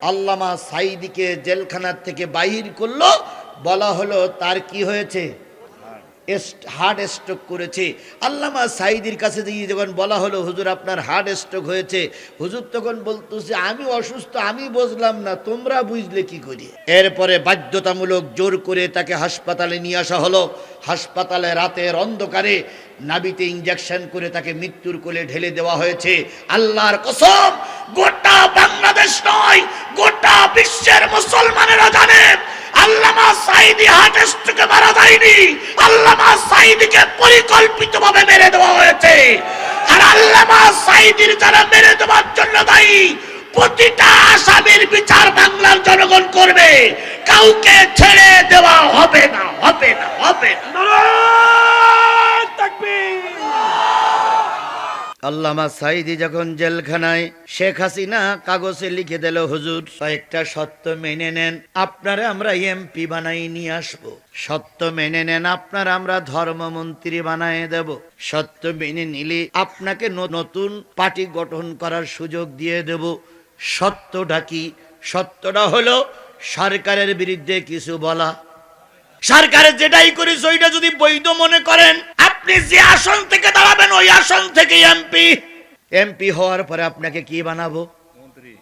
আল্লামা সাইদিকে জেলখানার থেকে বাহির করল, বলা হলো, তার কি হয়েছে? হার্ট স্ট্রোক করেছে। আল্লামা সাইদির কাছে গিয়ে যখন বলা হলো, হুজুর, আপনার হার্ট স্ট্রোক হয়েছে। হুজুর তখন বলতেছে, আমি অসুস্থ, আমি বুঝলাম না, তোমরা বুঝলে কি করি? এরপরে বাধ্যতামূলক জোর করে তাকে হাসপাতালে নিয়ে আসা হলো। হাসপাতালে রাতের অন্ধকারে নাবিতে ইঞ্জেকশন করে তাকে মৃত্যুর কোলে ঢেলে দেওয়া হয়েছে। আল্লাহর কসম, গোটা বাংলাদেশ সাইদিকে পরিকল্পিতভাবে মেরে দেওয়া হয়েছে। আর আল্লামা সাইদির যারা মেরে দেওয়ার জন্য দায়ী, প্রতিটা আসামির বিচার বাংলার জনগণ করবে। কাউকে ছেড়ে দেওয়া হবে না হবে না হবে না। আল্লামা সাইদি যখন জেলখানায় শেখ হাসিনা কাগজে লিখে দিল, হুজুর, কয়েকটা সত্য মেনে নেন, আপনারা আমরা এমপি বানাই নিয়ে আসব। সত্য মেনে নেন, আপনারা আমরা ধর্মমন্ত্রী বানায় দেব। সত্য মেনে নিলে আপনাকে নতুন পার্টি গঠন করার সুযোগ দিয়ে দেব। সত্যটা কি? সত্যটা হলো সরকারের বিরুদ্ধে কিছু বলা। সরকারের যেটাই করিস ওইটা যদি বৈধ মনে করেন আপনি যে আসন থেকে দাঁড়াবেন ওই আসন থেকে এমপি এমপি হওয়ার পরে আপনাকে কি বানাবো?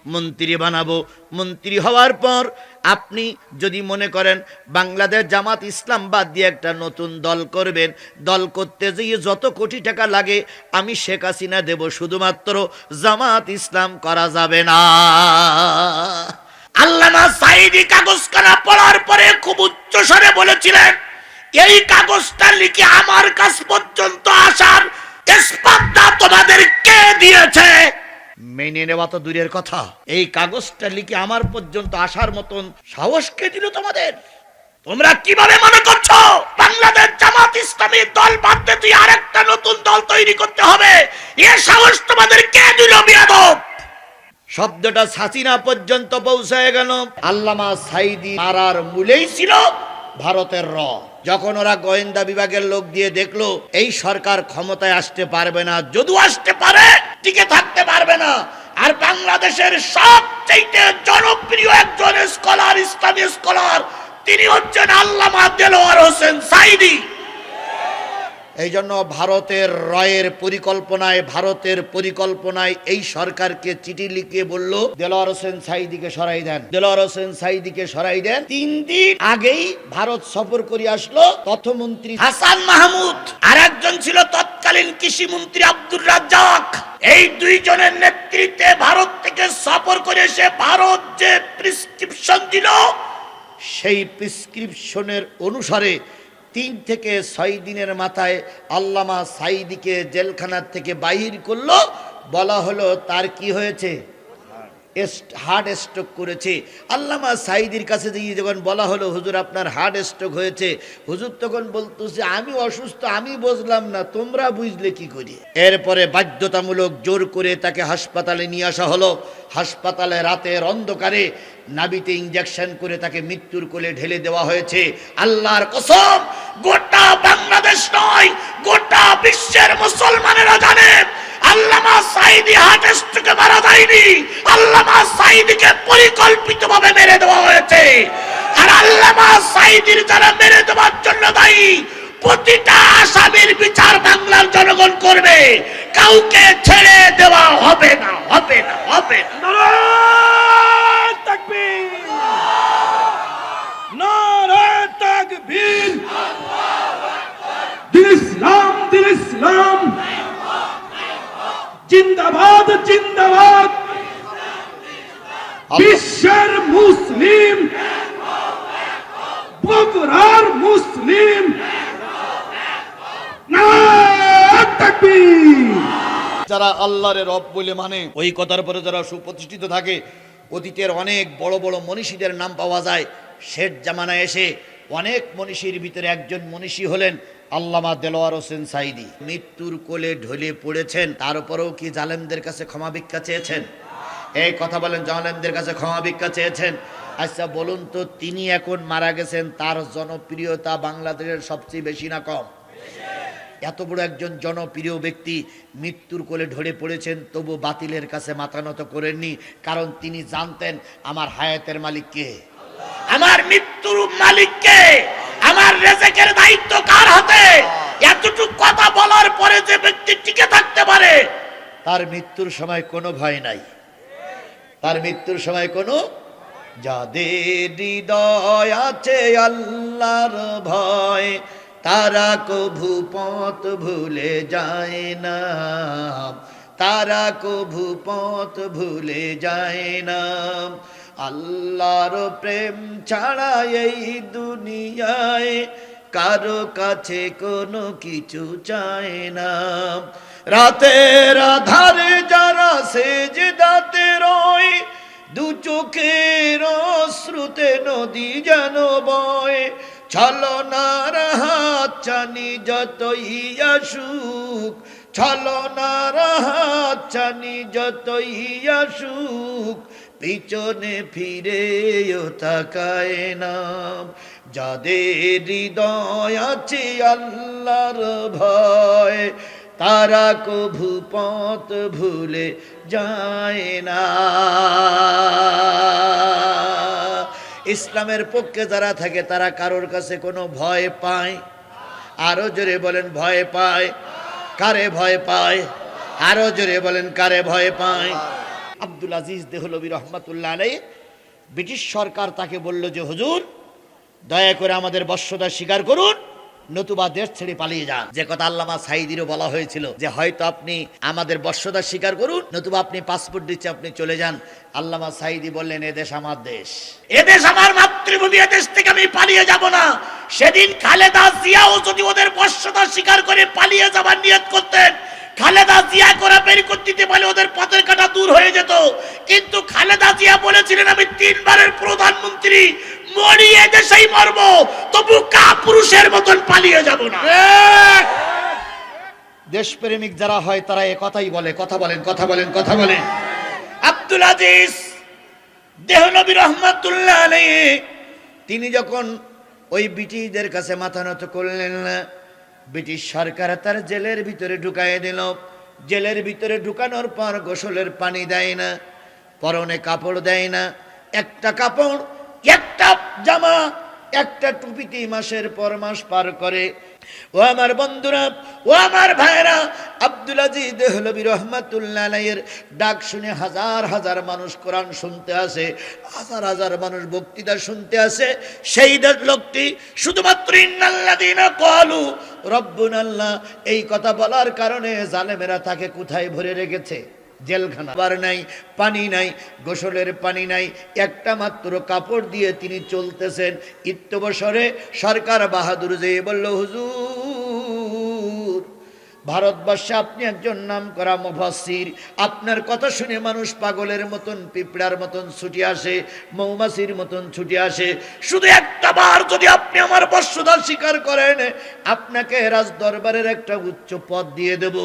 মন্ত্রী। বানাবো। মন্ত্রী হওয়ার পর আপনি যদি মনে করেন বাংলাদেশ জামাত ইসলাম বাদ দিয়ে একটা নতুন দল করবেন দল করতে গিয়ে যত কোটি টাকা লাগে আমি শেখ হাসিনা দেব শুধুমাত্র জামাত ইসলাম করা যাবে না। আল্লামা সাইদি কাগজখানা পড়ার পরে খুব উচ্চ স্বরে বলেছিলেন এই কাগজটা লিখে আমার কাছ পর্যন্ত আসার স্পর্ধা তোমাদের কে দিয়েছে? মেনে নেওয়া তো দূরের কথা। এই কাগজটা লিখে আমার পর্যন্ত আসার মতন সাহস কে দিল তোমাদের? তোমরা কীভাবে মনে করছ বাংলাদেশ জামাত ইসলামী দল বাদ তুই আরেকটা নতুন দল তৈরি করতে হবে? এ সাহস তোমাদের কে দিল বিয়াদব? শব্দটা সাসিনা পর্যন্ত পৌঁছায় গেল। আল্লামা সাইদি মারার মূলেই ছিল ভারতের র যখন ওরা গোয়েন্দা বিভাগের লোক দিয়ে দেখল, এই সরকার ক্ষমতায় আসতে পারবে না, যদিও আসতে পারে, টিকে থাকতে পারবে না। আর বাংলাদেশের সবচেয়ে জনপ্রিয় একজন স্কলার ইসলামী স্কলার তিনি হচ্ছেন আল্লামা দেলোয়ার হোসেন সাইদি। এই জন্য ভারতের রয়ের পরিকল্পনায়, ভারতের পরিকল্পনায় এই সরকারকে চিঠি লিখে বলল, দেলোয়ার হোসেন সাইদিকে সরাই দেন। দেলোয়ার হোসেন সাইদিকে সরাই দেন। তিন দিন আগেই ভারত সফর করে আসলো তথ্যমন্ত্রী হাসান মাহমুদ। আর একজন ছিল তৎকালীন কৃষি মন্ত্রী আব্দুর রাজ্জাক। এই দুইজনের নেতৃত্বে ভারত থেকে সফর করে এসে ভারত যে প্রেসক্রিপশন দিল, সেই প্রেসক্রিপশনের অনুসারে তিন থেকে ছয় দিনের মাথায় আল্লামা সাইদিকে জেলখানার থেকে বাহির করল। বলা হলো, তার কি হয়েছে? হার্ট স্ট্রোক করেছে। আল্লামা সাইদির কাছে গিয়ে যখন বলা হলো, হুজুর, আপনার হার্ট স্ট্রোক হয়েছে। হুজুর তখন বলতেছে, আমি অসুস্থ, আমি বুঝলাম না, তোমরা বুঝলে কি করি? এরপরে বাধ্যতামূলক জোর করে তাকে হাসপাতালে নিয়ে আসা হলো। হাসপাতালে রাতের অন্ধকারে নাবিতে ইঞ্জেকশন করে তাকে মৃত্যুর কোলে ঢেলে দেওয়া হয়েছে। আল্লাহর কসম, গোটা বাংলাদেশ নয়, গোটা বিশ্বের মুসলমানেরা জানে, আল্লামা সাইদি হার্ট মারা যায়নি আল্লামা সাইদিকে পরিকল্পিতভাবে মেরে দেওয়া হয়েছে। আর আল্লামা সাইদির যারা মেরে দেওয়ার জন্য দায়ী, প্রতিটা আসামির বিচার বাংলার জনগণ করবে। কাউকে ছেড়ে দেওয়া হবে না হবে না হবে না দিল ইসলাম দিল ইসলাম জিন্দাবাদ জিন্দাবাদ বিশ্বের মুসলিম। বগুড়ার মুসলিম। যারা আল্লাহর রব বলে মানে ওই কথার পরে যারা সুপ্রতিষ্ঠিত থাকে অতীতের অনেক বড় বড় মনীষীদের নাম পাওয়া যায়। শেঠ জামানায় এসে অনেক মনীষীর ভিতরে একজন মনীষী হলেন আল্লামা দেলোয়ার হোসেন সাইদি মৃত্যুর কোলে ঢলে পড়েছেন তারপরেও কি জালেমদের কাছে ক্ষমা ভিক্ষা চেয়েছেন? এই কথা বলেন জালেমদের কাছে ক্ষমা ভিক্ষা চেয়েছেন। আচ্ছা বলুন তো, তিনি এখন মারা গেছেন, তার জনপ্রিয়তা বাংলাদেশের সবচেয়ে বেশি না কম? এত বড় একজন জনপ্রিয় ব্যক্তি মৃত্যুর কোলে ঢলে পড়েছেন, তবু বাতিলের কাছে মাথা নত করেননি, কারণ তিনি জানতেন, আমার হায়াতের মালিক কে? আমার মৃত্যুর মালিক কে? আমার রেজেকের দায়িত্ব কার হাতে? এতটুকু কথা বলার পরে যে ব্যক্তি টিকে থাকতে পারে, তার মৃত্যুর সময় কোনো ভয় নাই। তার মৃত্যুর সময় কোনো যাদের হৃদয় আছে আল্লাহর ভয়, তারা কভু পথ ভুলে যায় না। তারা কভু পথ ভুলে যায় না। আল্লাহর প্রেম ছাড়া এই দুনিয়ায় কারও কাছে কোনো কিছু চায় না। রাতের আধারে যারা সেজ দাতে রয় দু চোখের শ্রুতে নদী যেন বয়। ছলনার হাত চানি যতই আসুক, ছলনার হাত চানি যতই আসুক, পিছনে ফিরেও তাকায় না। যাদের হৃদয় আছে আল্লাহর ভয় তারা কভু পথ ভুলে যায় না। ইসলামের পক্ষে যারা থাকে, তারা কারোর কাছে কোনো ভয় পায়? আরও জোরে বলেন, ভয় পায়। কারে ভয় পায়? আরও জোরে বলেন, কারে ভয় পায়? আব্দুল আজিজ দেহলবী রহমতুল্লাহ আলাই ব্রিটিশ সরকার তাকে বলল যে, হুজুর, দয়া করে আমাদের বর্ষতা স্বীকার করুন নতুবা দেশ ছেড়ে পালিয়ে যান। যে কথা আল্লামা সাইদিরও বলা হয়েছিল যে, হয়তো আপনি আমাদের বর্ষতা স্বীকার করুন, নতুবা আপনি পাসপোর্ট দিচ্ছে আপনি চলে যান। আল্লামা সাইদি বললেন, এ দেশ আমার দেশ। এ দেশ আমার মাতৃভূমি, এ দেশ থেকে আমি পালিয়ে যাব না। সেদিন খালেদা জিয়াও যদি ওদের বর্ষতা স্বীকার করে পালিয়ে যাবার নিয়ত করতেন, খালেদা জিয়া করা বের করতে পারলে ওদের পথের কাটা দূর হয়ে যেত। কিন্তু খালেদা জিয়া বলেছিলেন, আমি তিনবারের প্রধানমন্ত্রী মরিয়ে দেশেই মরব তবু কা পুরুষের মতন পালিয়ে যাব না। দেশপ্রেমিক যারা হয় তারা এ কথাই বলে কথা বলেন কথা বলেন কথা বলেন। আব্দুল আজিজ দেহনবী রহমাতুল্লাহ আলাইহি তিনি যখন ওই ব্রিটিশদের কাছে মাথা নত করলেন না ব্রিটিশ সরকার তার জেলের ভিতরে ঢুকাই দিল। জেলের ভিতরে ঢুকানোর পর গোসলের পানি দেয় না পরনে কাপড় দেয় না একটা কাপড় একটা জামা, একটা টুপিতে মাসের পর মাস পার করে। ও আমার বন্ধুরা, ও আমার ভাইরা আব্দুল আজিজ দেহলবী রহমাতুল্লাহ ডাক শুনে হাজার হাজার মানুষ কোরআন শুনতে আসে, হাজার হাজার মানুষ বক্তৃতা শুনতে আসে। সেই লোকটি শুধুমাত্র, ইন্নাল্লাযীনা ক্বালু, রব্বুনাল্লাহ এই কথা বলার কারণে জালেমেরা তাকে কোথায় ভরে রেখেছে? জেলখানা। বার নাই, পানি নাই, গোসলের পানি নাই, একটা মাত্র কাপড় দিয়ে তিনি চলতেছেন। ইত্যবসরে সরকার বাহাদুর যে বলল, হুজুর ভারতবর্ষে আপনি একজন নাম করা মুফাসসির। আপনার কথা শুনে মানুষ পাগলের মতন, পিঁপড়ার মতন ছুটি আসে, মৌমাছির মতন ছুটি আসে। শুধু একটা বার যদি আপনি আমার বর্ষদার স্বীকার করেন, আপনাকে রাজ দরবারের একটা উচ্চ পদ দিয়ে দেব,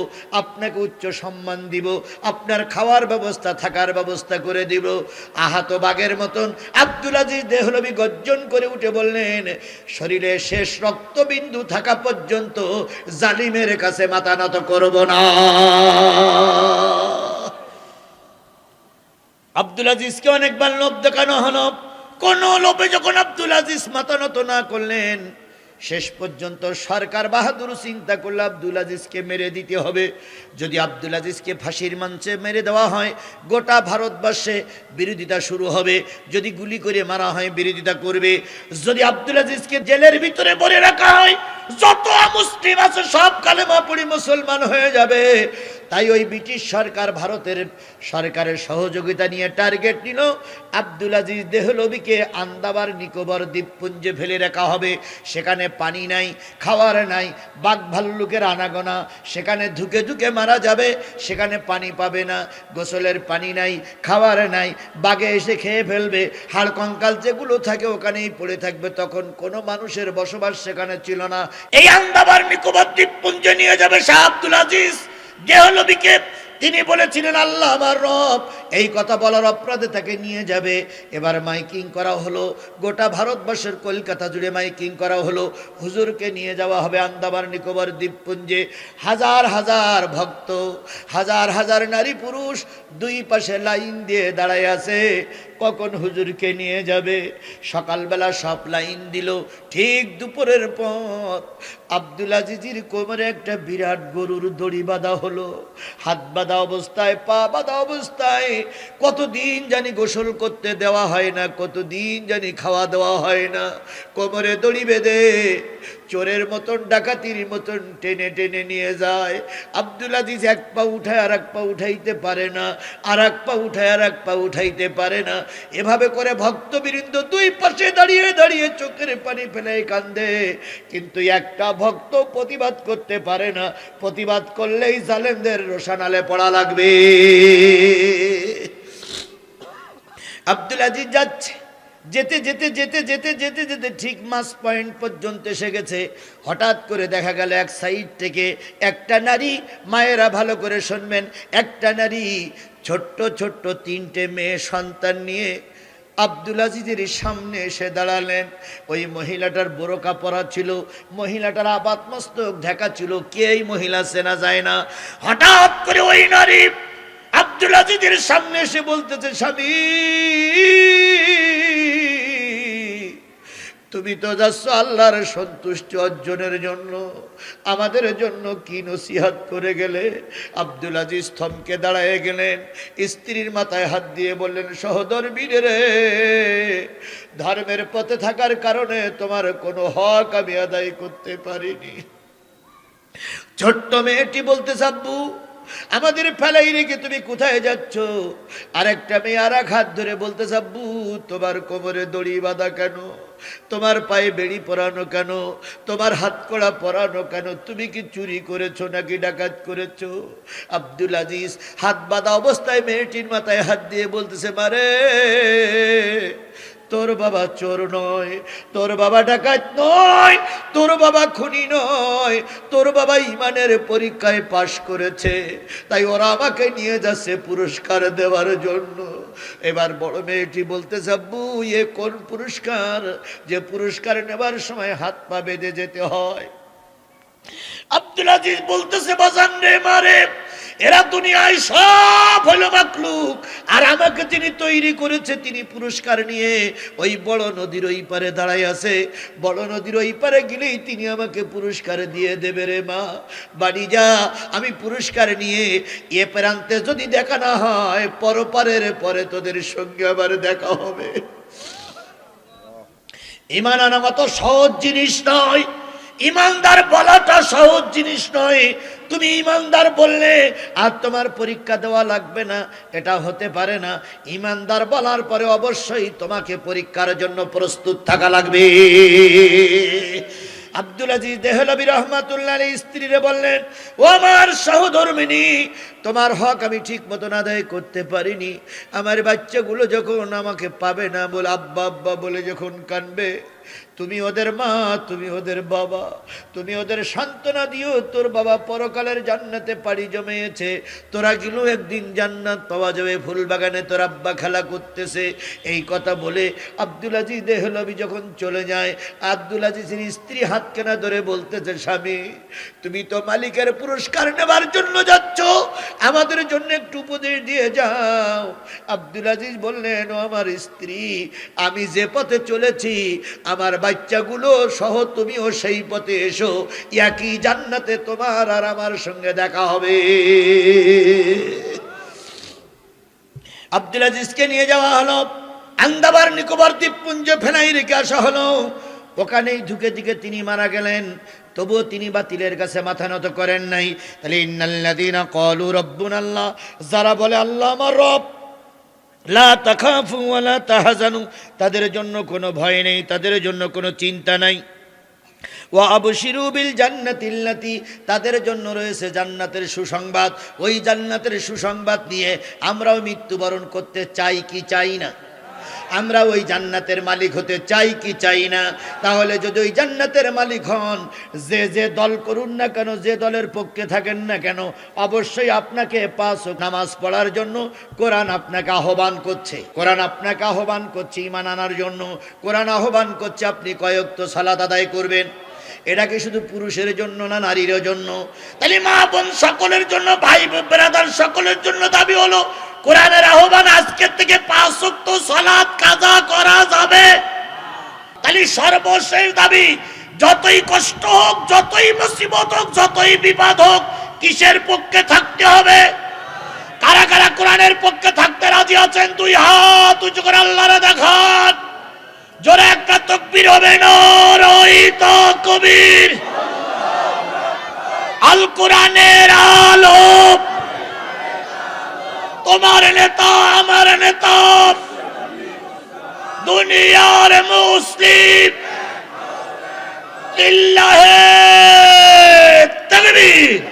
আপনাকে উচ্চ সম্মান দিব, আপনার খাওয়ার ব্যবস্থা, থাকার ব্যবস্থা করে দিব। আহত বাঘের মতন আব্দুল আজিজ দেহলবি গর্জন করে উঠে বললেন, শরীরে শেষ রক্তবিন্দু থাকা পর্যন্ত জালিমের কাছে মাথা নত করব না। আব্দুল আজিজকে অনেকবার লোভ দেখানো হলো। কোন লোভে যখন আব্দুল আজিজ মাথা নত না করলেন, শেষ পর্যন্ত সরকার বাহাদুর চিন্তা করল, আব্দুল আজিজকে মেরে দিতে হবে। যদি আব্দুল আজিজকে ফাঁসির মঞ্চে মেরে দেওয়া হয়, গোটা ভারতবর্ষে বিরোধিতা শুরু হবে। যদি গুলি করে মারা হয়, বিরোধিতা করবে। যদি আব্দুল আজিজকে জেলের ভিতরে ভরে রাখা হয় যত মুসলিম আছে সব কালেমা পড়ি মুসলমান হয়ে যাবে। তাই ওই ব্রিটিশ সরকার ভারতের সরকারের সহযোগিতা নিয়ে টার্গেট নিল। আব্দুল আজিজ দেহলবিকে আন্দাবার নিকোবর দ্বীপপুঞ্জে ফেলে রাখা হবে। সেখানে পানি নাই, খাওয়ার নাই বাঘ ভাল্লুকের আনাগোনা। সেখানে ধুকে ধুকে মারা যাবে, সেখানে পানি পাবে না। গোসলের পানি নাই, খাওয়ার নাই, বাঘে এসে খেয়ে ফেলবে। হাড় কঙ্কাল যেগুলো থাকে ওখানেই পড়ে থাকবে। তখন কোনো মানুষের বসবাস সেখানে ছিল না। এই আন্দাবার নিকোবর দ্বীপপুঞ্জে নিয়ে যাবে শাহ আব্দুল আজিজ। দেহলবিকে তিনি বলেছিলেন, আল্লাহ আমার রব। এই কথা বলার অপরাধে তাকে নিয়ে যাবে। এবার মাইকিং করা হলো, গোটা ভারতবর্ষের কলকাতা জুড়ে মাইকিং করা হলো। হুজুরকে নিয়ে যাওয়া হবে আন্দামান নিকোবর দ্বীপপুঞ্জে। হাজার হাজার ভক্ত, হাজার হাজার নারী পুরুষ দুই পাশে লাইন দিয়ে দাঁড়ায় আছে। কখন হুজুরকে নিয়ে যাবে? সকালবেলা সব লাইন দিল। ঠিক দুপুরের পর আব্দুল আজিজির কোমরে একটা বিরাট গরুর দড়ি বাঁধা হলো। হাত বাঁধা অবস্থায়, পা বাঁধা অবস্থায়। কতদিন জানি গোসল করতে দেওয়া হয় না, কতদিন জানি খাওয়া দেওয়া হয় না। কোমরে দড়ি বেঁধে চোরের মতন, ডাকাতির মতন টেনে টেনে নিয়ে যায়। আব্দুল আজিজ এক পা উঠায় আর এক পা উঠাইতে পারে না আর এক পা উঠায় আর এক পা উঠাইতে পারে না। এভাবে করে ভক্তবৃন্দ দুই পাশে দাঁড়িয়ে দাঁড়িয়ে চোখের পানি ফেলে কান্দে। কিন্তু একটা ভক্ত প্রতিবাদ করতে পারে না। প্রতিবাদ করলেই জালেমদের রোশানালে পড়া লাগবে। আব্দুল আজিজ যাচ্ছে। যেতে যেতে যেতে যেতে যেতে যেতে ঠিক মাস পয়েন্ট পর্যন্ত এসে গেছে। হঠাৎ করে দেখা গেল এক সাইড থেকে একটা নারী মায়েরা ভালো করে শুনবেন। একটা নারী ছোট্ট ছোট্ট তিনটে মেয়ে সন্তান নিয়ে আব্দুল আজিজের সামনে এসে দাঁড়ালেন। ওই মহিলাটার বোরকা পরা ছিল, মহিলাটার আপাত মস্তক ঢাকা ছিল। কে এই মহিলা চেনা যায় না। হঠাৎ করে ওই নারী আব্দুল আজিজের সামনে এসে বলতেছে, স্বামী! তুমি তো যাচ্ছ আল্লাহর সন্তুষ্টি অর্জনের জন্য। আমাদের জন্য কি নসিহাত করে গেলে? আব্দুল আজিজ থমকে দাঁড়ায় গেলেন। স্ত্রীর মাথায় হাত দিয়ে বললেন সহদর্মীরে রে, ধর্মের পথে থাকার কারণে তোমার কোনো হক আমি আদায় করতে পারিনি। ছোট্ট মেয়েটি বলতে সাব্বু আমাদের ফেলাই রেখে তুমি কোথায় যাচ্ছ? আরেকটা মেয়ে আর হাত ধরে বলতে সাব্বু তোমার কোমরে দড়ি বাঁধা কেন? তোমার পায়ে বেড়ি পরানো কেন? তোমার হাত কড়া পরানো কেন? তুমি কি চুরি করেছ নাকি ডাকাত করেছ? আব্দুল আজিজ হাত বাঁধা অবস্থায় মেয়েটির মাথায় হাত দিয়ে বলতেছে মারে তোর বাবা চোর নয়, তোর বাবা ডাকাত নয়, তোর বাবা খুনি নয়, তোর বাবা ইমানের পরীক্ষায় পাশ করেছে। তাই ওরা আমাকে নিয়ে যাচ্ছে পুরস্কার দেওয়ার জন্য। এবার বড় মেয়েটি বলতে যাব্বু এ কোন পুরস্কার? যে পুরস্কার নেবার সময় হাত পা বেঁধে যেতে হয়। আব্দুল আজিজ বলতেছে, বাজান রে, মারে। এরা দুনিয়ায় সব হলো মাকলুক আর আমাকে তিনি তৈরি করেছে, তিনি পুরস্কার নিয়ে ওই বড় নদীর ওই পারে দাঁড়াই আছে। বড় নদীর ওই পারে গেলেই তিনি আমাকে পুরস্কার দিয়ে দেবে রে মা। বাড়ি যা, আমি পুরস্কার নিয়ে এ প্রান্তে যদি দেখা না হয়, পরপারের পরে তোদের সঙ্গে আবার দেখা হবে। ইমান আনা মত সহজ জিনিস নয়। ইমানদার বলাটা সহজ জিনিস নয়। তুমি ইমানদার বললে আর তোমার পরীক্ষা দেওয়া লাগবে না, এটা হতে পারে না। ইমানদার বলার পরে অবশ্যই তোমাকে পরীক্ষার জন্য প্রস্তুত থাকা লাগবে। আব্দুল আজিজ দেহলবী রহমাতুল্লাহ স্ত্রীরে বললেন, ও আমার সহধর্মিনী, তোমার হক আমি ঠিক মতন আদায় করতে পারিনি। আমার বাচ্চাগুলো যখন আমাকে পাবে না বলে, আব্বা আব্বা বলে যখন কানবে তুমি ওদের মা, তুমি ওদের বাবা, তুমি ওদের সান্ত্বনা দিও, তোর বাবা পরকালের জান্নাতে পাড়ি জমিয়েছে তোরা গেলেও একদিন জান্নাত পাওয়া যাবে ফুল বাগানে তোর আব্বা খেলা করতেছে। এই কথা বলে আব্দুল আজিজ দেহলবি যখন চলে যায়, আব্দুল আজিজের স্ত্রী হাত কেনা ধরে বলতেছে, স্বামী, তুমি তো মালিকের পুরস্কার নেবার জন্য যাচ্ছ, আমাদের জন্য একটু উপদেশ দিয়ে যাও। আব্দুল আজিজ বললেন আমার স্ত্রী, আমি যে পথে চলেছি আমার বাচ্চাগুলো সহ তুমিও সেই পথে এসো, একই জান্নাতে তোমার আর আমার সঙ্গে দেখা হবে। আব্দুল আজিজকে নিয়ে যাওয়া হলো আন্দাবার নিকোবর দ্বীপপুঞ্জ ফেনাই রেখে আসা হলো। ওখানেই ঢুকে দিকে তিনি মারা গেলেন, তবুও তিনি বাতিলের কাছে মাথা নত করেন নাই। তাহলে ইন্নাল্লাযীনা ক্বালু রাব্বুনাল্লাহ, যারা বলে আল্লাহ আমার রব লা তাহজানু। তাদের জন্য কোনো ভয় নেই, তাদের জন্য কোনো চিন্তা নাই। ও আবশিরু বিল জান্নাতিল্লাতি তাদের জন্য রয়েছে জান্নাতের সুসংবাদ। ওই জান্নাতের সুসংবাদ নিয়ে আমরাও মৃত্যুবরণ করতে চাই কি চাই না। আমরা ওই জান্নাতের মালিক হতে চাই কি চাই না? তাহলে যদি ওই জান্নাতের মালিক হন, যে যে দল করুন না কেন, যে দলের পক্ষে থাকেন না কেন, অবশ্যই আপনাকে পাঁচ নামাজ পড়ার জন্য কোরআন আপনাকে আহ্বান করছে। কোরআন আপনাকে আহ্বান করছে ইমান আনার জন্য। কোরআন আহ্বান করছে, আপনি কয়েক তো সালাদ আদায় করবেন। এটা কি শুধু পুরুষের জন্য না নারীর জন্য। তাহলে মা বোন সকলের জন্য, ভাই ব্রাদার সকলের জন্য দাবি হলো, কোরআনের আহ্বান আজকের থেকে পাঁচ ওয়াক্ত সালাত কাজা করা যাবে। তাহলে সর্বশেষ দাবি, যতই কষ্ট হোক, যতই মুসিবত হোক, যতই বিপদ হোক, কিসের পক্ষে থাকতে হবে? কারা কারা কোরআনের পক্ষে থাকতে রাজি আছেন? দুই হাত উঁচু করে আল্লাহরে দেখান জোরে একটা তকবির হবে না কবির। আল কোরআনের আলো। তোমার নেতা, আমার নেতা। দুনিয়ার মুসলিম। লিল্লাহে তাকবীর।